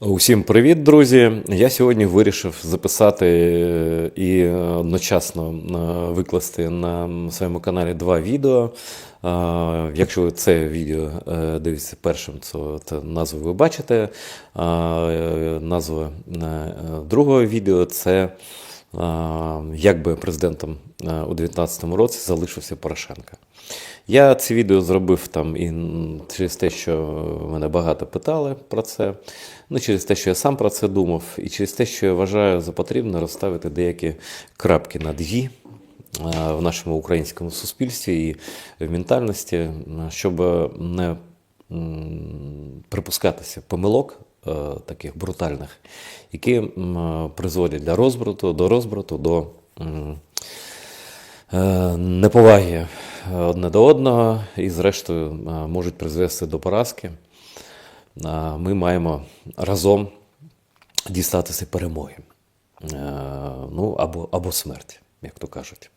Усім привіт, друзі! Я сьогодні вирішив записати е, і одночасно е, викласти на своєму каналі два відео. Е, Якщо ви це відео дивитеся першим, то, назву ви бачите. Назва другого відео це як би президентом у 2019 році залишився Порошенко. Я це відео зробив там і через те, що мене багато питали про це, ну через те, що я сам про це думав, і через те, що я вважаю за потрібне розставити деякі крапки над «і» в нашому українському суспільстві і в ментальності, щоб не припускатися помилок е, таких брутальних, які призводять до розбрату, до розбрату, до неповаги одне до одного і, зрештою, е, можуть призвести до поразки. Е, Ми маємо разом дістатися перемоги. Е, Ну, або, або смерті, як то кажуть.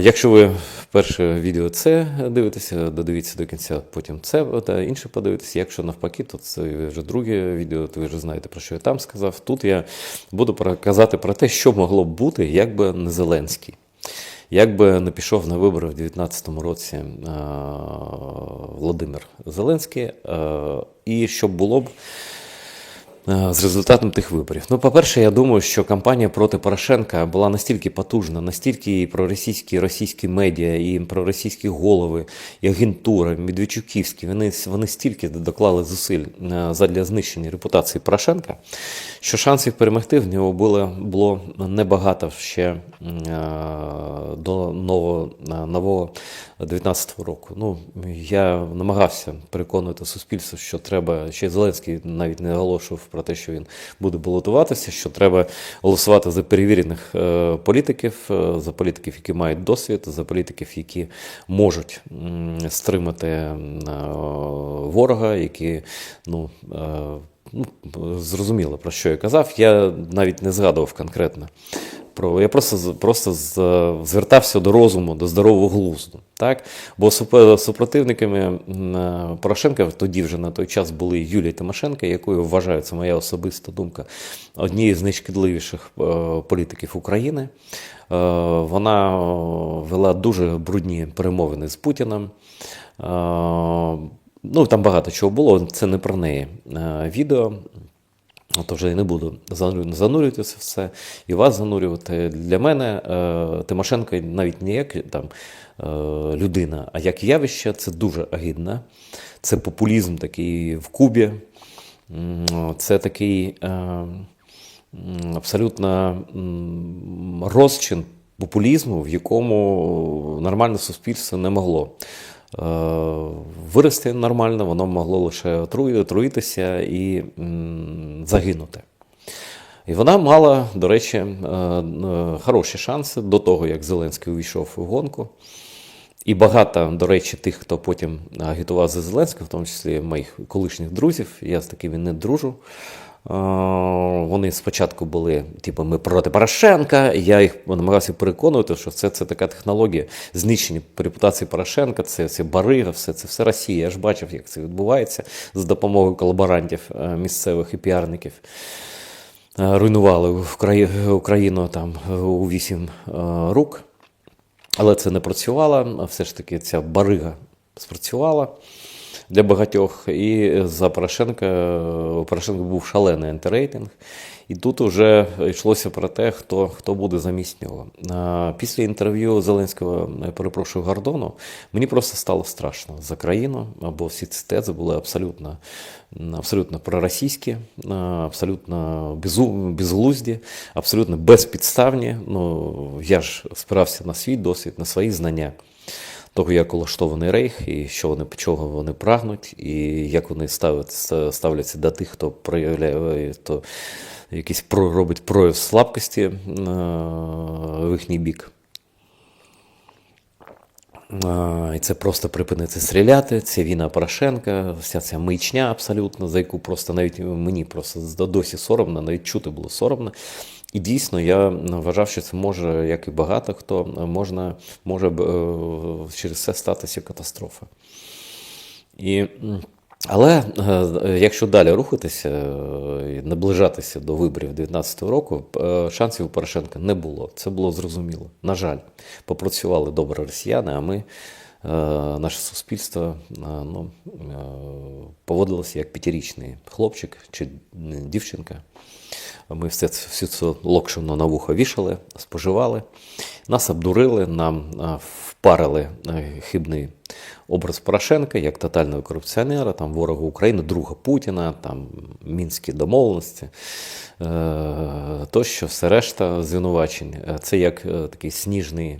Якщо ви перше відео це дивитеся, додивіться до кінця, потім це та інше подивитися. Якщо навпаки, то це вже друге відео, то ви вже знаєте, про що я там сказав. Тут я буду казати про те, що могло б бути, якби не Зеленський. Як би не пішов на вибори в 2019 році Володимир Зеленський, і що було б з результатом тих виборів. Ну, по-перше, я думаю, що кампанія проти Порошенка була настільки потужна, настільки і проросійські російські медіа, і проросійські голови, і агентура, Медведчуківські, вони, вони стільки доклали зусиль е, задля знищення репутації Порошенка, що шансів перемогти в нього було, було небагато ще е, до нового, нового 19 року. Ну, я намагався переконувати суспільство, що треба, ще Зеленський навіть не оголошував про те, що він буде балотуватися, що треба голосувати за перевірених е, політиків, е, за політиків, які мають досвід, за політиків, які можуть стримати е, ворога, які ну. Ну, зрозуміло, про що я казав. Я навіть не згадував конкретно. Про, я просто, просто звертався до розуму, до здорового глузду. Так? Бо суп- супротивниками Порошенка тоді вже на той час були Юлія Тимошенко, якою вважаю, це моя особиста думка, однією з найшкідливіших е, політиків України. Е, Вона е, вела дуже брудні перемовини з Путіним. Ну, там багато чого було, це не про неї е, відео. То вже я не буду занурю- занурюватися в це і вас занурювати. Для мене е, Тимошенко навіть не як там, е, людина, а як явище, це дуже агідно. Це популізм такий в Кубі. Це такий абсолютно розчин популізму, в якому нормальне суспільство не могло вирости нормально, воно могло лише отруїтися і загинути. І вона мала, до речі, е, е, хороші шанси до того, як Зеленський увійшов у гонку. І багато, до речі, тих, хто потім агітував за Зеленського, в тому числі моїх колишніх друзів, я з такими не дружу. Е, Вони спочатку були, типу, ми проти Порошенка. Я їх намагався переконувати, що це, це така технологія знищення репутації Порошенка, це, це барига, все це все Росія. Я ж бачив, як це відбувається за допомогою колаборантів е, місцевих і піарників. Е, Руйнували Україну там у вісім рук. Але це не працювало, все ж таки ця барига спрацювала для багатьох. І за Порошенка у Порошенка був шалений антирейтинг. І тут вже йшлося про те, хто, хто буде замість нього. Після інтерв'ю Зеленського, я перепрошую, Гордону, мені просто стало страшно за країну, бо всі ці тези були абсолютно, абсолютно проросійські, абсолютно безглузді, абсолютно безпідставні. Ну, я ж спирався на свій досвід, на свої знання того, як улаштований рейх, і що вони чого вони прагнуть, і як вони ставлять, ставляться до тих, хто проявляє, хто якийсь про, робить прояв слабкості е, в їхній бік. І це просто припинити стріляти. Це війна Порошенка, вся ця мичня абсолютно, за яку просто навіть мені просто досі соромно, навіть чути було соромно. І дійсно я вважав, що це може, як і багато хто, можна, може е, через це статися катастрофа. І Але е, якщо далі рухатися е, і наближатися до виборів 2019 року, шансів у Порошенка не було. Це було зрозуміло. На жаль, попрацювали добре росіяни, а ми, наше суспільство, ну, поводилося як п'ятирічний хлопчик чи дівчинка. Ми все всю цю локшину на вухо вішали, споживали. Нас обдурили, нам впарили хибний образ Порошенка як тотального корупціонера, там ворога України, друга Путіна, там мінські домовленості, е, тощо все решта звинувачень. Е, Це як е, такий сніжний.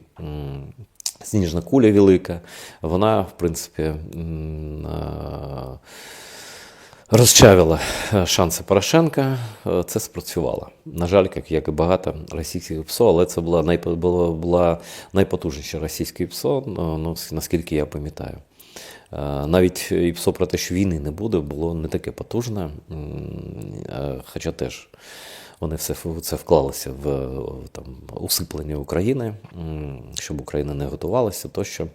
Сніжна куля велика, вона, в принципі, розчавила е, шанси Порошенка. Е, Це спрацювало. На жаль, як, і багато російських ПСО, але це була, найпо- була, була найпотужніша російське ПСО, ну, ну, наскільки я пам'ятаю. Е, Навіть і ПСО про те, що війни не буде, було не таке потужне, хоча теж вони все це вклалися в там, усиплення України, щоб Україна не готувалася тощо.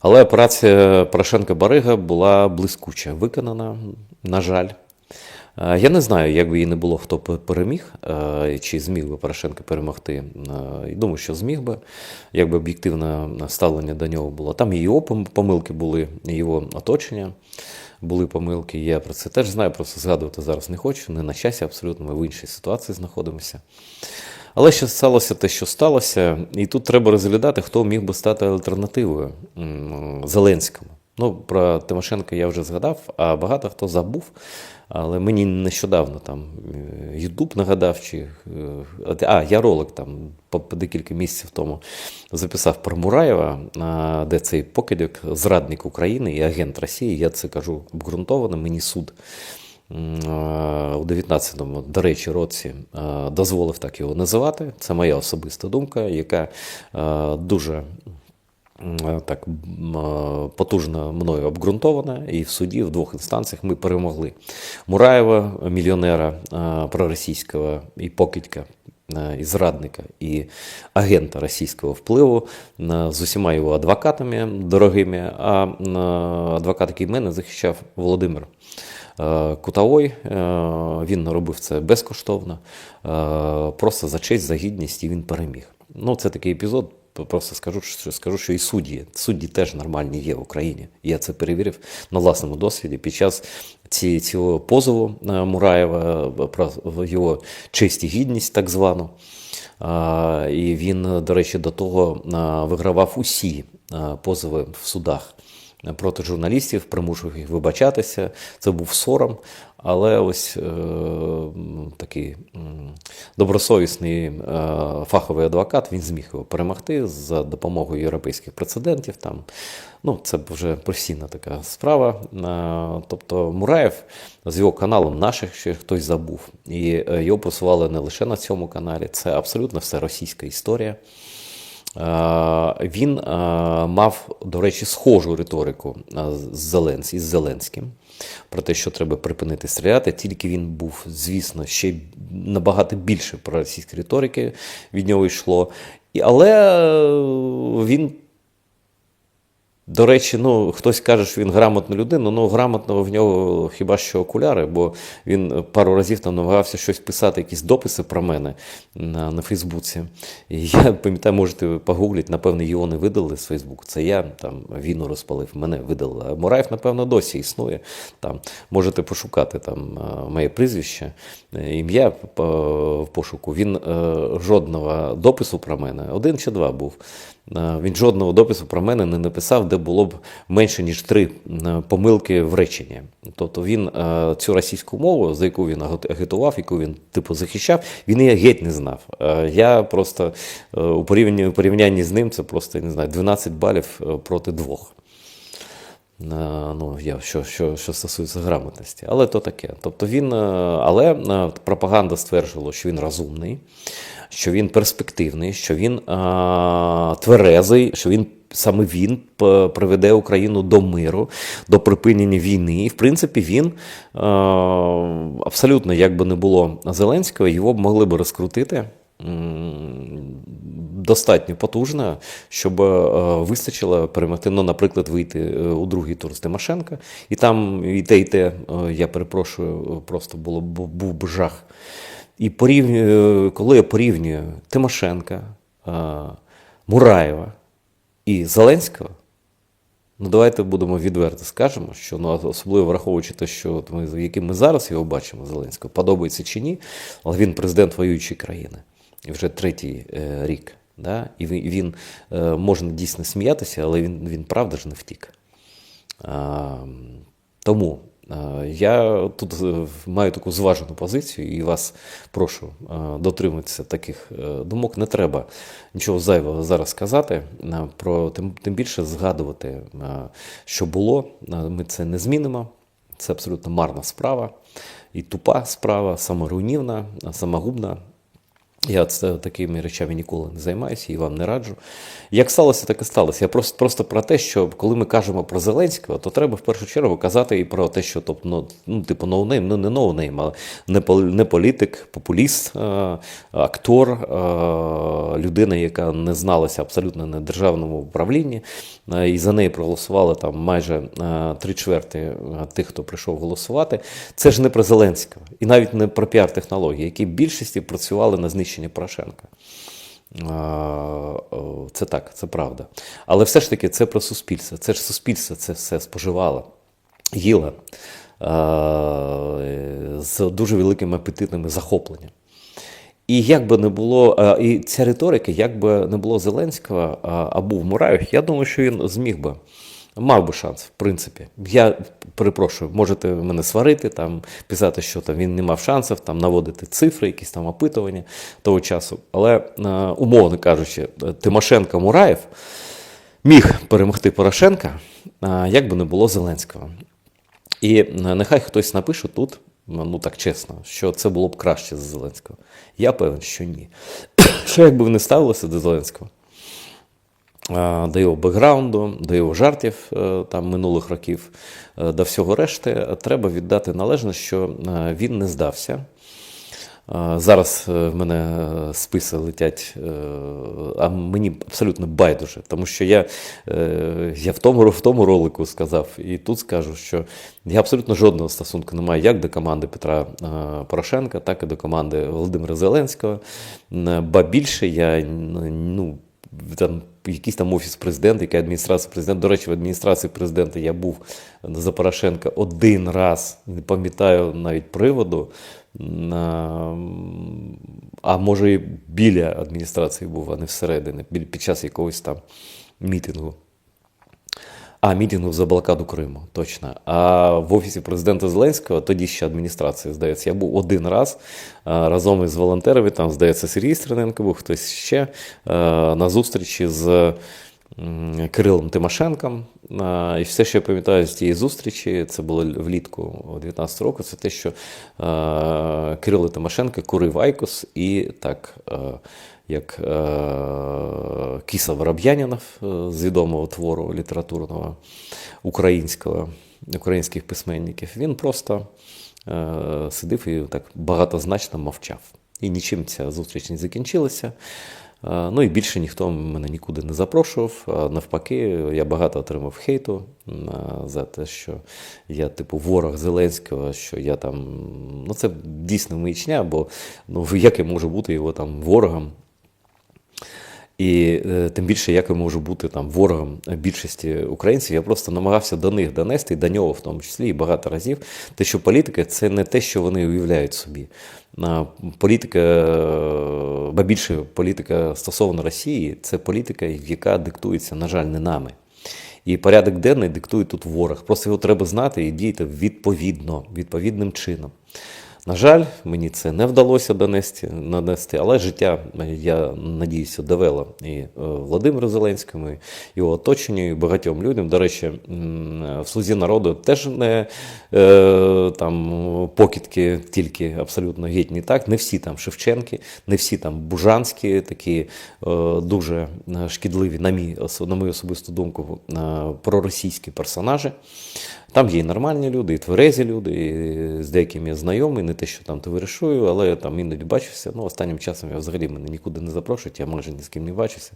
Але операція Порошенка Барига була блискуче виконана, на жаль. Е, Я не знаю, як би її не було, хто переміг, е, чи зміг би Порошенко перемогти. Е, І думаю, що зміг би, якби об'єктивне ставлення до нього було. Там і його помилки були, його оточення були помилки. Я про це теж знаю, просто згадувати зараз не хочу. Не на часі абсолютно, ми в іншій ситуації знаходимося. Але що сталося те, що сталося, і тут треба розглядати, хто міг би стати альтернативою Зеленському. Ну, про Тимошенка я вже згадав, а багато хто забув. Але мені нещодавно там е, Ютуб нагадав, чи е, а я ролик там декілька місяців тому записав про Мураєва, де цей покидьок, зрадник України і агент Росії. Я це кажу обґрунтовано. Мені суд у 19-му, до речі, році е, дозволив так його називати. Це моя особиста думка, яка е, дуже так е, потужно мною обґрунтована, і в суді в двох інстанціях ми перемогли Мураєва, мільйонера е, проросійського і покидька. е, І зрадника, і агента російського впливу е, з усіма його адвокатами дорогими. А е, адвокат, який мене захищав, Володимир е, Кутовой, е, він робив це безкоштовно, е, просто за честь, за гідність, і він переміг. Ну, це такий епізод. Просто скажу, що скажу, що і судді. Судді теж нормальні є в Україні. Я це перевірив на власному досвіді. Під час ці, цього позову е, Мураєва е, про його честь і гідність, так звану. І він, до речі, до того вигравав усі позови в судах проти журналістів, примушував їх вибачатися. Це був сором. Але ось е, такий добросовісний е, фаховий адвокат він зміг його перемогти за допомогою європейських прецедентів. Там, ну, це вже професійна така справа. Е, тобто Мураєв з його каналом наших ще хтось забув. І е, його посували не лише на цьому каналі, це абсолютно все російська історія. Е, Він е, мав, до речі, схожу риторику е, з Зеленським про те, що треба припинити стріляти. Тільки він був, звісно, ще набагато більше про російські риторики від нього йшло. Але він до речі, ну хтось каже, що він грамотна людина, ну грамотного в нього хіба що окуляри, бо він пару разів там намагався щось писати, якісь дописи про мене на, на Фейсбуці. І я пам'ятаю, можете погуглити, напевно, його не видали з Фейсбуку. Це я там війну розпалив, мене видали. А Мураєв, напевно, досі існує. Там можете пошукати там е, моє прізвище, е, ім'я в пошуку. Він е, жодного допису про мене, один чи два був. Е, Він жодного допису про мене не написав, де було б менше ніж три е, помилки в реченні. Тобто він е, цю російську мову, за яку він агітував, яку він типу захищав, він її геть не знав. Я просто у порівнянні, з ним це просто не знаю 12 балів проти двох. Ну, я, що, що, що стосується грамотності. Але то таке. Тобто він, е, але е, пропаганда стверджувала, що він розумний, що він перспективний, що він е, тверезий, що він. Саме він приведе Україну до миру, до припинення війни. І, в принципі, він абсолютно, як би не було Зеленського, його б могли б розкрутити достатньо потужна, щоб е, вистачило перемогти, ну, наприклад, вийти е, у другий тур з Тимошенка. І там і те, і те, е, я перепрошую, просто було, був би жах. І порівнюю, коли я порівнюю Тимошенка, Мураєва і Зеленського, Ну, давайте будемо відверто скажемо, що ну, особливо враховуючи те, що ми, яким ми зараз його бачимо, Зеленського, подобається чи ні, але він президент воюючої країни. І вже третій е, рік. Да? І він, е, можна дійсно сміятися, але він, він правда ж не втік. Тому я тут е, маю таку зважену позицію і вас прошу а, дотримуватися таких е, думок. Не треба нічого зайвого зараз казати, про тим, тим більше згадувати, що було. Ми це не змінимо. Це абсолютно марна справа і тупа справа, саморуйнівна, самогубна. Я це такими речами ніколи не займаюся і вам не раджу. Як сталося, так і сталося. Я просто, просто про те, що коли ми кажемо про Зеленського, то треба в першу чергу казати і про те, що тобто, ну, ну, типу ноунейм, ну не ноунейм, але не, пол- не політик, популіст, е, актор, е, людина, яка не зналася абсолютно на державному управлінні, е, і за неї проголосували там майже три чверти тих, хто прийшов голосувати. Це ж не про Зеленського, і навіть не про піар-технології, які більшості працювали на знищення Порошенка. Це так, це правда. Але все ж таки це про суспільство. Це ж суспільство це все споживало, їло з дуже великим апетитним захопленням. І як би не було, і ця риторика, як би не було Зеленського а, а був Мураєв, я думаю, що він зміг би. Мав би шанс, в принципі. Я перепрошую, можете мене сварити, там, писати, що там він не мав шансів, там, наводити цифри, якісь там опитування того часу. Але, е, умовно кажучи, Тимошенко Мураєв міг перемогти Порошенка, е, як би не було Зеленського. І е, нехай хтось напише тут, ну так чесно, що це було б краще за Зеленського. Я певен, що ні. Що якби не ставилося до Зеленського? До його бекграунду, до його жартів е, там минулих років, е, до всього решти, треба віддати належне, що е, він не здався. Зараз в мене списи летять, а мені абсолютно байдуже, тому що я, я в, тому, в тому ролику сказав, і тут скажу, що я абсолютно жодного стосунку не маю як до команди Петра Порошенка, так і до команди Володимира Зеленського. Ба більше я ну, там якийсь там офіс президента, яка адміністрація президента. До речі, в адміністрації президента я був за Порошенка один раз, не пам'ятаю навіть приводу. А може і біля адміністрації був, а не всередині, під час якогось там мітингу. А, мітингу за блокаду Криму, точно. А в офісі президента Зеленського, тоді ще адміністрація, здається, я був один раз разом із волонтерами, там, здається, Сергій Стерненко був, хтось ще, на зустрічі з Кирилом Тимошенком. І все, що я пам'ятаю з тієї зустрічі, це було влітку 19 року, це те, що Кирило Тимошенко курив Айкос і так. Як е, Кіса Вороб'янінов е, з відомого твору літературного українського, українських письменників, він просто е, сидив і так багатозначно мовчав. І нічим ця зустріч не закінчилася. Е, Ну і більше ніхто мене нікуди не запрошував. Навпаки, я багато отримав хейту е, за те, що я, типу, ворог Зеленського, що я там. Ну, це дійсно маячня, бо ну, як я можу бути його там ворогом. І е, тим більше, як я можу бути там ворогом більшості українців, я просто намагався до них донести, до нього в тому числі, і багато разів, те, що політика це не те, що вони уявляють собі. Політика, е, ба більше політика стосовно Росії, це політика, яка диктується, на жаль, не нами. І порядок денний диктує тут ворог. Просто його треба знати і діяти відповідно, відповідним чином. На жаль, мені це не вдалося донести, нанести, але життя, я надіюся, довело і е, Володимиру Зеленському, і його оточенню, і багатьом людям. До речі, в слузі народу теж не е, там покидки, тільки абсолютно геть так. Не всі там Шевченки, не всі там Бужанські, такі е, дуже е, шкідливі, на, мій, на мою особисту думку, е, проросійські персонажі. Там є і нормальні люди, і тверезі люди, і з деякими я знайомий, не те, що там товаришую, але я там іноді бачився. Ну, останнім часом я взагалі мене нікуди не запрошують, я майже ні з ким не бачився.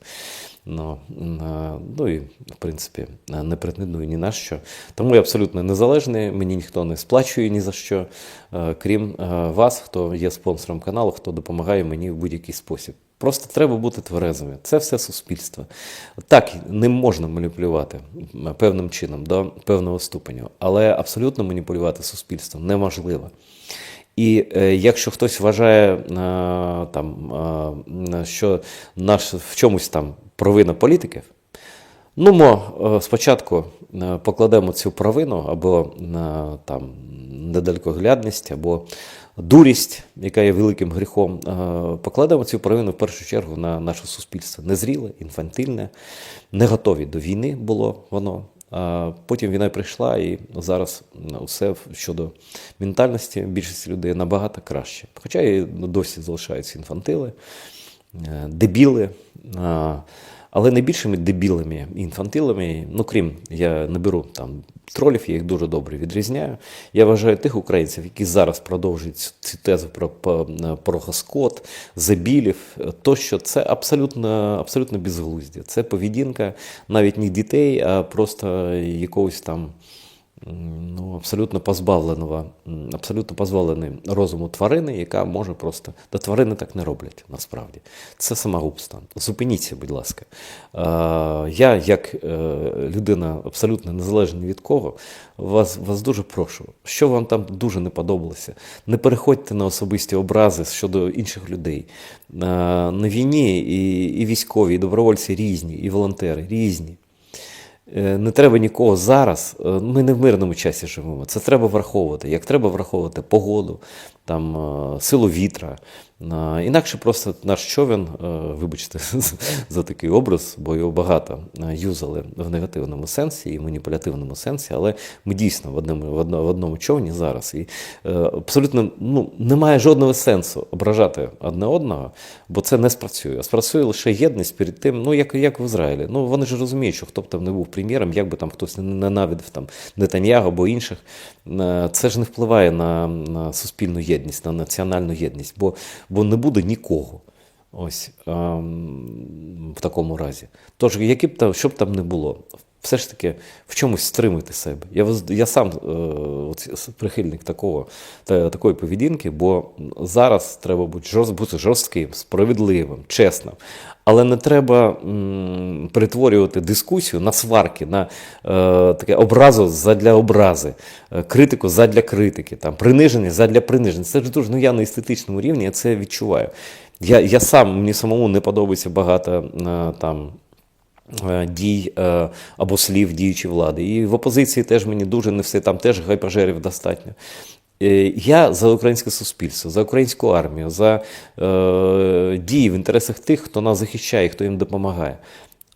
Ну, е, ну і, в принципі, е, не претендую ні на що. Тому я абсолютно незалежний, мені ніхто не сплачує ні за що, е, крім вас, хто є спонсором каналу, хто допомагає мені в будь-який спосіб. Просто треба бути тверезими. Це все суспільство. Так, ним можна маніпулювати певним чином до певного ступеню, але абсолютно маніпулювати суспільством неможливо. І е, якщо хтось вважає, е, там, е, що наш в чомусь там провина політиків, ну мо е, спочатку е, покладемо цю провину або е, там недалекоглядність, або дурість, яка є великим гріхом, е, покладемо цю провину в першу чергу на наше суспільство. Незріле, інфантильне, не готові до війни було воно. Потім війна прийшла, і зараз усе щодо ментальності більшості людей набагато краще. Хоча і досі залишаються інфантили, е, дебіли. Але найбільшими дебілами і інфантилами, ну крім я не беру там тролів, я їх дуже добре відрізняю. Я вважаю тих українців, які зараз продовжують цю- тезу про, про, Гаскот, Забілів, то що це абсолютно, абсолютно безглуздя. Це поведінка навіть не дітей, а просто якогось там ну, абсолютно позбавленого, абсолютно позбавленої розуму тварини, яка може просто. Та тварини так не роблять насправді. Це самогубство. Зупиніться, будь ласка. Я, як е, людина абсолютно незалежна від кого, вас, вас дуже прошу, що вам там дуже не подобалося, не переходьте на особисті образи щодо інших людей. На війні і, і військові, і добровольці різні, і волонтери різні. Е, Не треба нікого зараз. е, Ми не в мирному часі живемо. Це треба враховувати. Як треба враховувати погоду, там, е, силу вітра. Е, Інакше просто наш човен, е, вибачте за такий образ, бо його багато юзали в негативному сенсі і маніпулятивному сенсі, але ми дійсно в одному, в одному, в одному човні зараз. І абсолютно ну, немає жодного сенсу ображати одне одного, бо це не спрацює. Спрацює лише єдність перед тим, ну як, як в Ізраїлі. Ну вони ж розуміють, що хто б там не був прем'єром, як би там хтось не ненавидив там Нетаньяго або інших, це ж не впливає на, на суспільну єдність, на національну єдність, бо, бо не буде нікого. Ось ем, в такому разі. Тож, які б там, що б там не було, все ж таки в чомусь стримуйте себе. Я, я сам е, прихильник такого, та, такої поведінки, бо зараз треба бути, жорст, бути жорстким, справедливим, чесним. Але не треба м, перетворювати дискусію на сварки, на е, таке образу задля образи, е, критику задля критики, там, приниження задля приниження. Це ж дуже, ну я на естетичному рівні я це відчуваю. Я, я сам, мені самому не подобається багато е, там. Е, Дій е, або слів діючої влади. І в опозиції теж мені дуже не все, там теж гайпажерів достатньо. Е, Я за українське суспільство, за українську армію, за е, дії в інтересах тих, хто нас захищає, хто їм допомагає.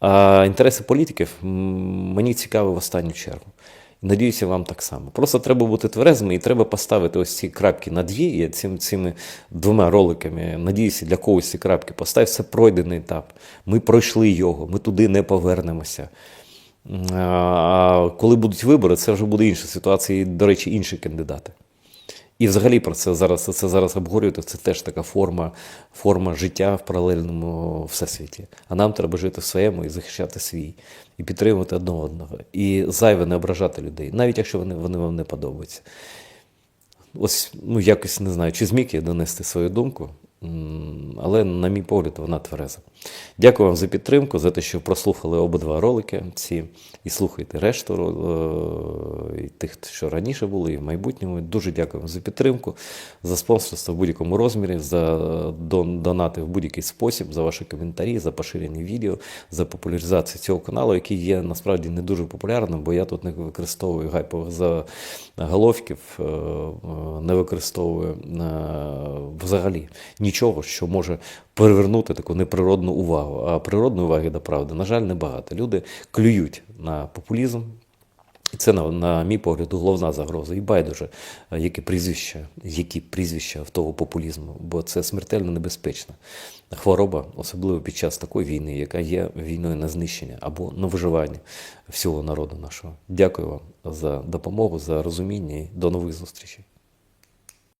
А інтереси політиків мені цікаві в останню чергу. Надіюся, вам так само. Просто треба бути тверезими і треба поставити ось ці крапки над «і». Цим, цими двома роликами, надіюся, для когось ці крапки поставь Це пройдений етап. Ми пройшли його, ми туди не повернемося. А коли будуть вибори, це вже буде інша ситуація, і, до речі, інші кандидати. І взагалі про це зараз це зараз обговорювати. Це теж така форма, форма життя в паралельному всесвіті. А нам треба жити в своєму і захищати свій, і підтримувати одне одного. І зайве не ображати людей, навіть якщо вони, вони вам не подобаються. Ось, ну якось не знаю, чи зміг я донести свою думку, але, на мій погляд, вона твереза. Дякую вам за підтримку, за те, що прослухали обидва ролики ці і слухайте решту е, і тих, що раніше були, і в майбутньому. Дуже дякую вам за підтримку, за спонсорство в будь-якому розмірі, за донати в будь-який спосіб, за ваші коментарі, за поширені відео, за популяризацію цього каналу, який є насправді не дуже популярним, бо я тут не використовую гайпових заголовків, е, е, не використовую взагалі нічого, що може перевернути таку неприродну увагу. А природної уваги до правди, на жаль, небагато. Люди клюють на популізм, І це, на, на мій погляд, головна загроза. І байдуже, е, які прізвища, які прізвища в того популізму, бо це смертельно небезпечна хвороба, особливо під час такої війни, яка є війною на знищення або на виживання всього народу нашого. Дякую вам за допомогу, за розуміння і до нових зустрічей.